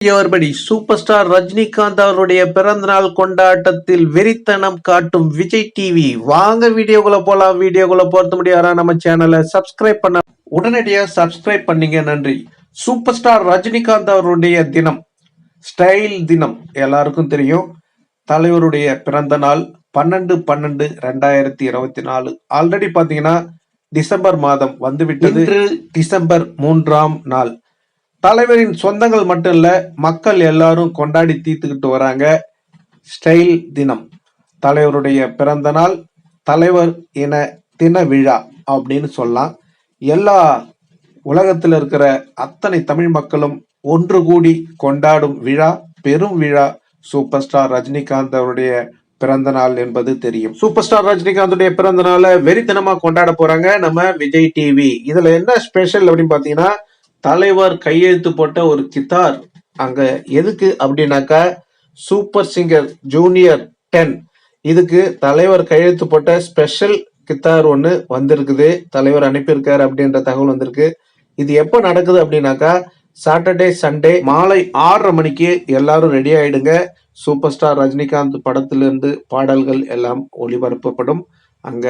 Everybody super star Rajinikanth அவருடைய பிறந்தநாள் கொண்டாட்டத்தில் வெறித்தனம் காட்டும் விஜய் டிவி வாங்க வீடியோக்குள்ள போலாம். வீடியோக்குள்ள போறது முடியாதா நம்ம சேனலை சப்ஸ்கிரைப் பண்ண உடனடியா சப்ஸ்கிரைப் பண்ணீங்க. நன்றி. சூப்பர் ஸ்டார் ரஜினிகாந்த் அவருடைய தினம். ஸ்டைல் தினம். எல்லாருக்கும் தெரியும். தலைவருடைய பிறந்த நாள் பன்னெண்டு பன்னெண்டு ரெண்டாயிரத்தி இருபத்தி நாலு. ஆல்ரெடி பாத்தீங்கன்னா டிசம்பர் மாதம் வந்துவிட்டது. டிசம்பர் மூன்றாம் நாள். தலைவரின் சொந்தங்கள் மட்டும் இல்ல மக்கள் எல்லாரும் கொண்டாடி தீர்த்துக்கிட்டு வராங்க. ஸ்டைல் தினம். தலைவருடைய பிறந்த நாள் தலைவர் இன தின விழா அப்படின்னு சொல்லலாம். எல்லா உலகத்தில் இருக்கிற அத்தனை தமிழ் மக்களும் ஒன்று கூடி கொண்டாடும் விழா பெரும் விழா. சூப்பர் ஸ்டார் ரஜினிகாந்த் அவருடைய பிறந்த நாள் என்பது தெரியும். சூப்பர் ஸ்டார் ரஜினிகாந்துடைய பிறந்த நாளை வெறித்தனமா கொண்டாட போறாங்க நம்ம விஜய் டிவி. இதுல என்ன ஸ்பெஷல் அப்படின்னு பாத்தீங்கன்னா தலைவர் கையெழுத்து போட்ட ஒரு கித்தார் அங்க எதுக்கு அப்படின்னாக்கா சூப்பர் சிங்கர் ஜூனியர் டென் இதுக்கு தலைவர் கையெழுத்து போட்ட ஸ்பெஷல் கித்தார் ஒன்று வந்திருக்குது. தலைவர் அனுப்பியிருக்காரு அப்படின்ற தகவல் வந்திருக்கு. இது எப்போ நடக்குது அப்படின்னாக்கா சாட்டர்டே சண்டே மாலை ஆறரை மணிக்கு எல்லாரும் ரெடி ஆயிடுங்க. சூப்பர் ஸ்டார் ரஜினிகாந்த் படத்திலிருந்து பாடல்கள் எல்லாம் ஒளிபரப்பப்படும். அங்க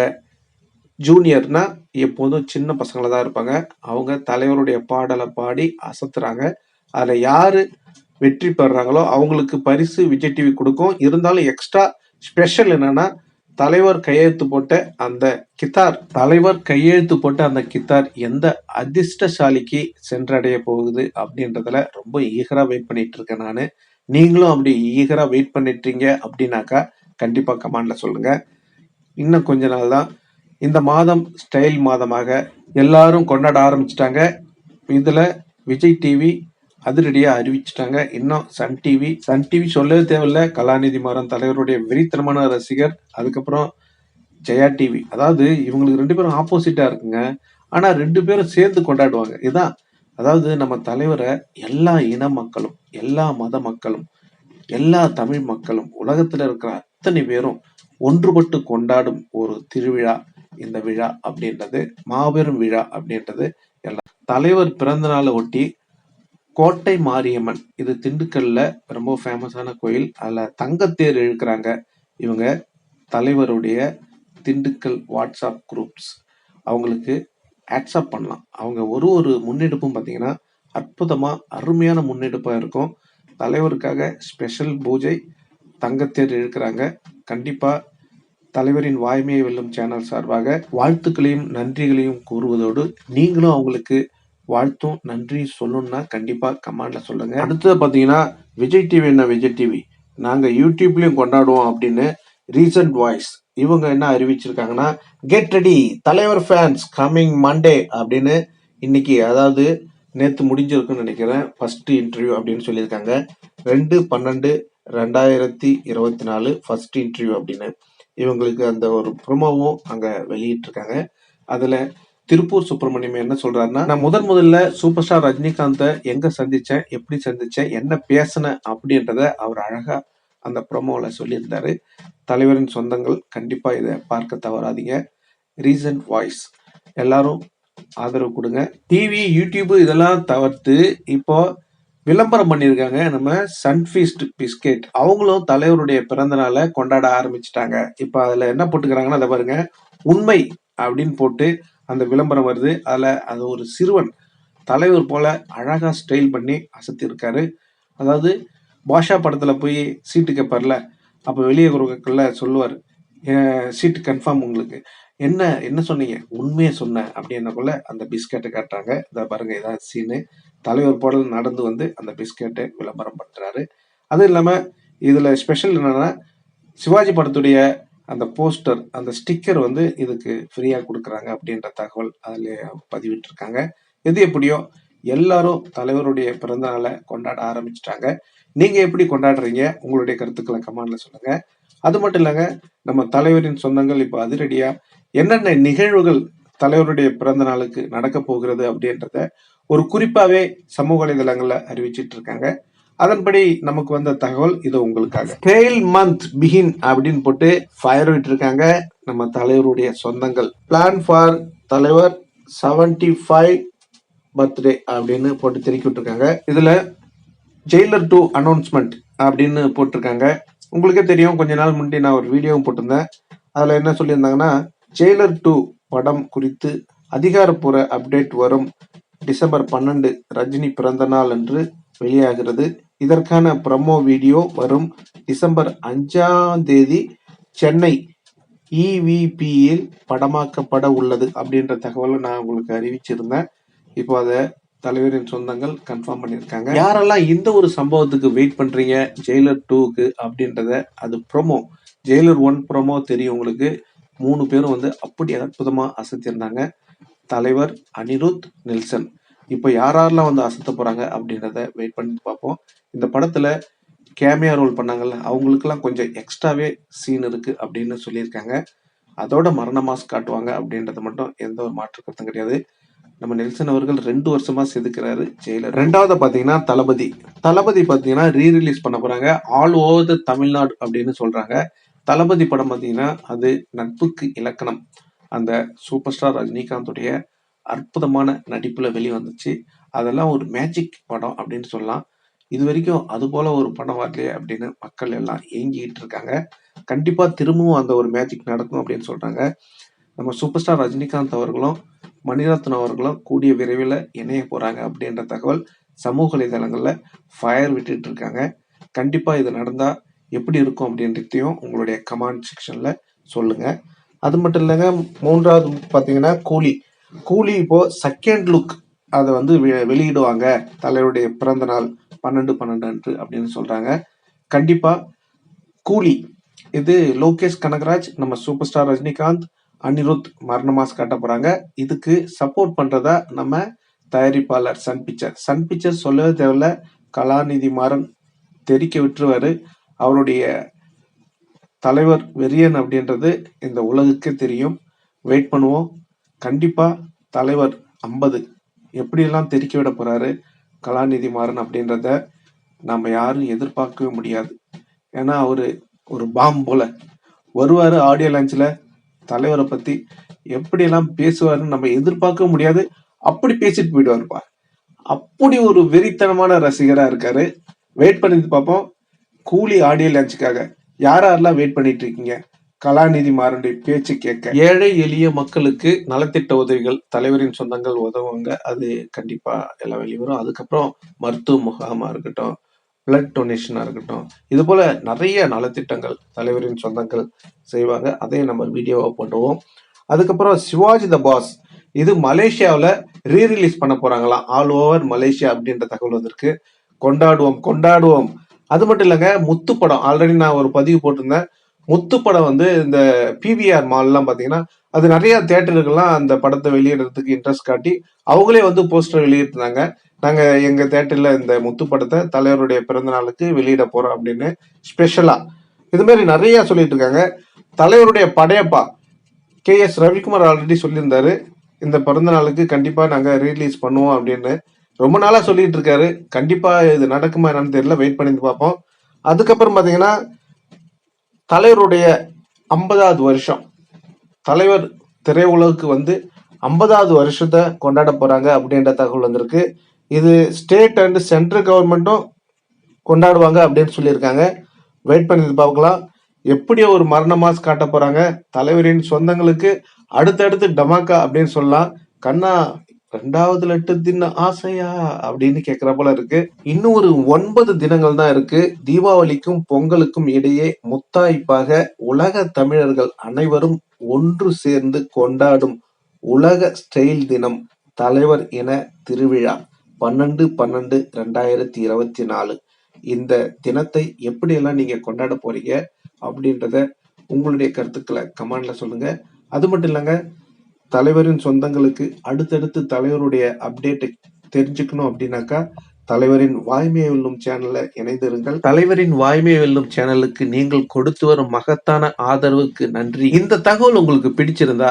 ஜூனியர்னா எப்போதும் சின்ன பசங்களா தான் இருப்பாங்க. அவங்க தலைவருடைய பாடலை பாடி அசத்துறாங்க. அதில் யார் வெற்றி பெறுறாங்களோ அவங்களுக்கு பரிசு விஜய் டிவி கொடுக்கும். இருந்தாலும் எக்ஸ்ட்ரா ஸ்பெஷல் என்னன்னா தலைவர் கையெழுத்து போட்ட அந்த கித்தார் தலைவர் கையெழுத்து போட்ட அந்த கித்தார் எந்த அதிர்ஷ்டசாலிக்கு சென்றடைய போகுது அப்படின்றதுல ரொம்ப ஈகரா வெயிட் பண்ணிட்டு இருக்கேன் நான். நீங்களும் அப்படி ஈகரா வெயிட் பண்ணிட்டீங்க அப்படின்னாக்கா கண்டிப்பா கமெண்ட்ல சொல்லுங்க. இன்னும் கொஞ்ச நாள் தான் இந்த மாதம் ஸ்டைல் மாதமாக எல்லாரும் கொண்டாட ஆரம்பிச்சிட்டாங்க. இதுல விஜய் டிவி அதிரடியா அறிவிச்சிட்டாங்க. இன்னும் சன் டிவி. சன் டிவி சொல்லவே தேவையில்ல. கலாநிதி மாறன் தலைவருடைய வெறித்தனமான ரசிகர் அதுக்கப்புறம் ஜெயா டிவி. அதாவது இவங்களுக்கு ரெண்டு பேரும் ஆப்போசிட்டா இருக்குங்க. ஆனா ரெண்டு பேரும் சேர்ந்து கொண்டாடுவாங்க. இதுதான் அதாவது நம்ம தலைவரை எல்லா இன மக்களும் எல்லா மத மக்களும் எல்லா தமிழ் மக்களும் உலகத்துல இருக்கிற அத்தனை பேரும் ஒன்றுபட்டு கொண்டாடும் ஒரு திருவிழா. இந்த விழா அப்படின்றது மாபெரும் விழா அப்படின்றது எல்லாம் தலைவர் பிறந்த நாளை ஒட்டி கோட்டை மாரியம்மன் இது திண்டுக்கல்ல ரொம்ப ஃபேமஸான கோயில். அதில் தங்கத்தேர் இழுக்கிறாங்க இவங்க தலைவருடைய திண்டுக்கல் வாட்ஸ்அப் குரூப்ஸ் அவங்களுக்கு ஆட்ஸ்அப் பண்ணலாம். அவங்க ஒரு ஒரு முன்னெடுப்பும் பார்த்தீங்கன்னா அற்புதமாக அருமையான முன்னெடுப்பாக இருக்கும். தலைவருக்காக ஸ்பெஷல் பூஜை தங்கத்தேர் இழுக்கிறாங்க. கண்டிப்பாக தலைவரின் வாய்மையை வெல்லும் சேனல் சார்பாக வாழ்த்துக்களையும் நன்றிகளையும் கூறுவதோடு நீங்களும் அவங்களுக்கு வாழ்த்தும் நன்றி சொல்லணும்னா கண்டிப்பா கமெண்ட்ல சொல்லுங்க. அடுத்தது பார்த்தீங்கன்னா விஜய் டிவி என்ன விஜய் டிவி நாங்கள் யூடியூப்லேயும் கொண்டாடுவோம் அப்படின்னு ரீசன்ட் வாய்ஸ் இவங்க என்ன அறிவிச்சிருக்காங்கன்னா கெட் ரெடி தலைவர் ஃபேன்ஸ் கம்மிங் மண்டே அப்படின்னு இன்னைக்கு அதாவது நேற்று முடிஞ்சிருக்குன்னு நினைக்கிறேன் ஃபர்ஸ்ட் இன்டர்வியூ அப்படின்னு சொல்லியிருக்காங்க. ரெண்டு பன்னெண்டு ரெண்டாயிரத்தி இருபத்தி நாலு ஃபர்ஸ்ட் இன்டர்வியூ அப்படின்னு. இவங்களுக்கு அந்த ஒரு ப்ரொமோவும் அங்கே வெளியிட்டிருக்காங்க. அதில் திருப்பூர் சுப்பிரமணியம் என்ன சொல்றாருன்னா நான் முதன் முதல்ல சூப்பர் ஸ்டார் ரஜினிகாந்தை எங்க சந்திச்சேன்? எப்படி சந்திச்சேன்? என்ன பேசினேன்? அப்படின்றத அவர் அழகா அந்த ப்ரொமோவில் சொல்லியிருந்தாரு. தலைவரின் சொந்தங்கள் கண்டிப்பா இதை பார்க்க தவறாதீங்க. ரீசன்ட் வாய்ஸ் எல்லாரும் ஆதரவு கொடுங்க. டிவி யூடியூப் இதெல்லாம் தவிர்த்து இப்போ விளம்பரம் பண்ணியிருக்காங்க. நம்ம சன்ஃபீஸ்ட் பிஸ்கெட் அவங்களும் தலைவருடைய பிறந்த நாளை கொண்டாட ஆரம்பிச்சிட்டாங்க. இப்போ அதில் என்ன போட்டுக்கிறாங்கன்னா அதை பாருங்க. உண்மை அப்படின்னு போட்டு அந்த விளம்பரம் வருது. அதில் அது ஒரு சிறுவன் தலைவர் போல அழகாக ஸ்டைல் பண்ணி அசத்தியிருக்காரு அதாவது பாஷா படத்தில் போய் சீட்டு கேட்பார்ல அப்போ வெளியே குறுக்கல்ல சொல்லுவார். சீட்டு கன்ஃபார்ம் உங்களுக்கு. என்ன என்ன சொன்னீங்க? உண்மையை சொன்னேன் அப்படின்னக்குள்ள அந்த பிஸ்கெட்டை காட்டுறாங்க. இதை பாருங்க இதான் சீனு தலைவர் போடல் நடந்து வந்து அந்த பிஸ்கெட்டை விளம்பரம் பண்ணுறாரு அதுவும் இல்லாமல் இதில் ஸ்பெஷல் என்னென்னா சிவாஜி படத்துடைய அந்த போஸ்டர் அந்த ஸ்டிக்கர் வந்து இதுக்கு ஃப்ரீயாக கொடுக்குறாங்க அப்படின்ற தகவல் அதில் பதிவிட்டிருக்காங்க. எது எப்படியோ எல்லாரும் தலைவருடைய பிறந்த நாளை கொண்டாட ஆரம்பிச்சிட்டாங்க. நீங்கள் எப்படி கொண்டாடுறீங்க? உங்களுடைய கருத்துக்களை கமாண்டில் சொல்லுங்கள் அது மட்டும் இல்லைங்க நம்ம தலைவரின் சொந்தங்கள் இப்போ அதிரடியா என்னென்ன நிகழ்வுகள் தலைவருடைய பிறந்த நாளுக்கு நடக்க போகிறது அப்படின்றத ஒரு குறிப்பாவே சமூக வலைதளங்கள்ல அறிவிச்சிட்டு இருக்காங்க. அதன்படி நமக்கு வந்த தகவல் இது உங்களுக்காக. ஸ்கேல் மந்த் பிகின் அப்படின்னு போட்டு ஃபயர் விட்டுருக்காங்க நம்ம தலைவருடைய சொந்தங்கள். பிளான் ஃபார் தலைவர் செவன்டி ஃபைவ் பர்த்டே அப்படின்னு போட்டு தெரிவிக்கிட்டு இருக்காங்க இதுல ஜெயிலர் டூ அனௌன்ஸ்மெண்ட் அப்படின்னு போட்டிருக்காங்க. உங்களுக்கே தெரியும் கொஞ்ச நாள் முன்னாடி நான் ஒரு வீடியோவும் போட்டிருந்தேன். அதில் என்ன சொல்லியிருந்தாங்கன்னா ஜெயிலர் டூ படம் குறித்து அதிகாரப்பூர்வ அப்டேட் வரும். டிசம்பர் பன்னெண்டு ரஜினி பிறந்த நாள் அன்று வெளியாகிறது. இதற்கான ப்ரமோ வீடியோ வரும் டிசம்பர் அஞ்சாம் தேதி சென்னை இவிபியில் படமாக்கப்பட உள்ளது அப்படின்ற தகவலை நான் உங்களுக்கு அறிவிச்சிருந்தேன். இப்போ அதை தலைவரின் சொந்தங்கள் கன்ஃபார்ம் பண்ணியிருக்காங்க. யாரெல்லாம் இந்த ஒரு சம்பவத்துக்கு வெயிட் பண்றீங்க? ஜெயிலர் டூக்கு அப்படின்றத அது ப்ரொமோ ஜெயிலர் ஒன் ப்ரொமோ தெரியும் உங்களுக்கு. மூணு பேரும் வந்து அப்படி அற்புதமாக அசத்தியிருந்தாங்க. தலைவர் அனிருத் நெல்சன். இப்போ யாரெல்லாம் வந்து அசத்த போகிறாங்க அப்படின்றத வெயிட் பண்ணி பார்ப்போம். இந்த படத்தில் கேமியா ரோல் பண்ணாங்கல்ல அவங்களுக்கெல்லாம் கொஞ்சம் எக்ஸ்ட்ராவே சீன் இருக்குது அப்படின்னு சொல்லியிருக்காங்க. அதோட மரண மாஸ் காட்டுவாங்க அப்படின்றது மட்டும் எந்த ஒரு மாற்று கருத்தும் கிடையாது. நம்ம நெல்சன் அவர்கள் ரெண்டு வருஷமா செதுக்கிறாரு ஜெயிலர். ரெண்டாவது பாத்தீங்கன்னா தளபதி. தளபதி பாத்தீங்கன்னா ரீ ரிலீஸ் பண்ண போறாங்க. ஆல் ஓவர் த தமிழ்நாடு அப்படின்னு சொல்றாங்க. தளபதி படம் பாத்தீங்கன்னா அது நட்புக்கு இலக்கணம். அந்த சூப்பர் ஸ்டார் ரஜினிகாந்துடைய அற்புதமான நடிப்புல வெளிவந்துச்சு. அதெல்லாம் ஒரு மேஜிக் படம் அப்படின்னு சொல்லலாம். இது வரைக்கும் அது போல ஒரு படம் வரலையே அப்படின்னு மக்கள் எல்லாம் ஏங்கிக்கிட்டு இருக்காங்க. கண்டிப்பா திரும்பவும் அந்த ஒரு மேஜிக் நடக்கும் அப்படின்னு சொல்றாங்க. நம்ம சூப்பர் ஸ்டார் ரஜினிகாந்த் அவர்களும் மணிரத்னம் அவர்களும் கூடிய விரைவில் இணைய போகிறாங்க அப்படின்ற தகவல் சமூக வலைதளங்களில் ஃபயர் விட்டுட்டு இருக்காங்க. கண்டிப்பாக இது நடந்தால் எப்படி இருக்கும் அப்படின்றதையும் உங்களுடைய கமெண்ட் செக்ஷனில் சொல்லுங்கள் அது மட்டும் இல்லைங்க மூன்றாவது பார்த்தீங்கன்னா கூலி. கூலி இப்போ செகண்ட் லுக் அதை வந்து வெ- வெளியிடுவாங்க. தலைவருடைய பிறந்த நாள் பன்னெண்டு பன்னெண்டு அன்று அப்படின்னு சொல்கிறாங்க கண்டிப்பாக கூலி. இது லோகேஷ் கனகராஜ் நம்ம சூப்பர் ஸ்டார் ரஜினிகாந்த் அனிருத் மரண மாஸ் காட்ட போறாங்க. இதுக்கு சப்போர்ட் பண்றதா நம்ம தயாரிப்பாளர் சன் பிக்சர். சன் பிக்சர் சொல்லவே தேவையில்ல. கலாநிதி மாறன் தெரிக்க விட்டுருவாரு. அவருடைய தலைவர் வெறியன் அப்படின்றது இந்த உலகுக்கே தெரியும். வெயிட் பண்ணுவோம். கண்டிப்பா தலைவர் ஐம்பது எப்படியெல்லாம் தெரிக்க விட போறாரு கலாநிதி மாறன் அப்படின்றத நம்ம யாரும் எதிர்பார்க்கவே முடியாது. ஏன்னா அவரு ஒரு பாம் போல. வருவாரு ஆடியோ லான்ச்ல தலைவரை பத்தி எப்படியெல்லாம் பேசுவாருன்னு நம்ம எதிர்பார்க்க முடியாது. அப்படி பேசிட்டு போயிடுவாருப்பா அப்படி ஒரு வெறித்தனமான ரசிகரா இருக்காரு. வெயிட் பண்ணி பார்ப்போம். கூலி ஆடியோ லான்ச்சுக்காக யார் யாரெல்லாம் வெயிட் பண்ணிட்டு இருக்கீங்க? கலாநிதி மாறனுடைய பேச்சு கேட்க. ஏழை எளிய மக்களுக்கு நலத்திட்ட உதவிகள் தலைவரின் சொந்தங்கள் உதவுவாங்க அது கண்டிப்பா எல்லாம் வெளிவரும். அதுக்கப்புறம் மருத்துவ முகாமா இருக்கட்டும் பிளட் டொனேஷனாக இருக்கட்டும். இது போல் நிறைய நலத்திட்டங்கள் தலைவரின் சொந்தங்கள் செய்வாங்க. அதையும் நம்ம வீடியோவாக போட்டுருவோம். அதுக்கப்புறம் சிவாஜி த பாஸ் இது மலேசியாவில் ரீ ரிலீஸ் பண்ண போகிறாங்களாம் ஆல் ஓவர் மலேசியா அப்படின்ற தகவல் வந்திருக்கு. கொண்டாடுவோம் கொண்டாடுவோம். அது மட்டும் இல்லைங்க முத்து படம். ஆல்ரெடி நான் ஒரு பதிவு போட்டிருந்தேன். முத்து படம் வந்து இந்த பிவிஆர் மால்லாம் பார்த்தீங்கன்னா அது நிறைய தேட்டருக்கெல்லாம் அந்த படத்தை வெளியிடுறதுக்கு இன்ட்ரெஸ்ட் காட்டி அவங்களே வந்து போஸ்டர் வெளியிட்டிருந்தாங்க. நாங்க எங்க தேட்டர்ல இந்த முத்து படத்தை தலைவருடைய பிறந்த நாளுக்கு வெளியிட போறோம் அப்படின்னு ஸ்பெஷலா இது மாதிரி நிறைய சொல்லிட்டு இருக்காங்க. தலைவருடைய Padayappa K S Ravikumar already சொல்லியிருந்தாரு. இந்த பிறந்த நாளுக்கு கண்டிப்பா நாங்க ரீலீஸ் பண்ணுவோம் அப்படின்னு ரொம்ப நாளா சொல்லிட்டு இருக்காரு. கண்டிப்பா இது நடக்குமா என்னன்னு தெரியல. வெயிட் பண்ணி பார்ப்போம். அதுக்கப்புறம் பாத்தீங்கன்னா தலைவருடைய ஐம்பதாவது வருஷம். தலைவர் திரையுலகுக்கு வந்து ஐம்பதாவது வருஷத்தை கொண்டாட போறாங்க அப்படின்ற தகவல் வந்திருக்கு. இது ஸ்டேட் அண்ட் சென்ட்ரல் கவர்மெண்ட்டும் கொண்டாடுவாங்க அப்படின்னு சொல்லியிருக்காங்க. வெயிட் பண்ணி பார்க்கலாம். எப்படி ஒரு மரண மாஸ் காட்ட போகிறாங்க தலைவரின் சொந்தங்களுக்கு அடுத்தடுத்து டமாக்கா அப்படின்னு சொல்லலாம். கண்ணா ரெண்டாவது லட்டு தின்ன ஆசையா? அப்படின்னு கேட்குற போல இருக்கு. இன்னும் ஒரு ஒன்பது தினங்கள் தான் இருக்கு. தீபாவளிக்கும் பொங்கலுக்கும் இடையே முத்தாய்ப்பாக உலக தமிழர்கள் அனைவரும் ஒன்று சேர்ந்து கொண்டாடும் உலக ஸ்டைல் தினம் தலைவர் என திருவிழா. பன்னெண்டு பன்னெண்டு ரெண்டாயிரத்தி இருபத்தி நாலு. இந்த தினத்தை எப்படியெல்லாம் நீங்கள் கொண்டாட போறீங்க அப்படின்றத உங்களுடைய கருத்துக்களை கமெண்ட்ல சொல்லுங்க. அது மட்டும் இல்லைங்க தலைவரின் சொந்தங்களுக்கு அடுத்தடுத்து தலைவருடைய அப்டேட்டை தெரிஞ்சுக்கணும் அப்படின்னாக்கா தலைவரின் வாய்மை வெல்லும் சேனல்ல இணைந்திருங்கள் தலைவரின் வாய்மை வெல்லும் சேனலுக்கு நீங்கள் கொடுத்து வரும் மகத்தான ஆதரவுக்கு நன்றி. இந்த தகவல் உங்களுக்கு பிடிச்சிருந்தா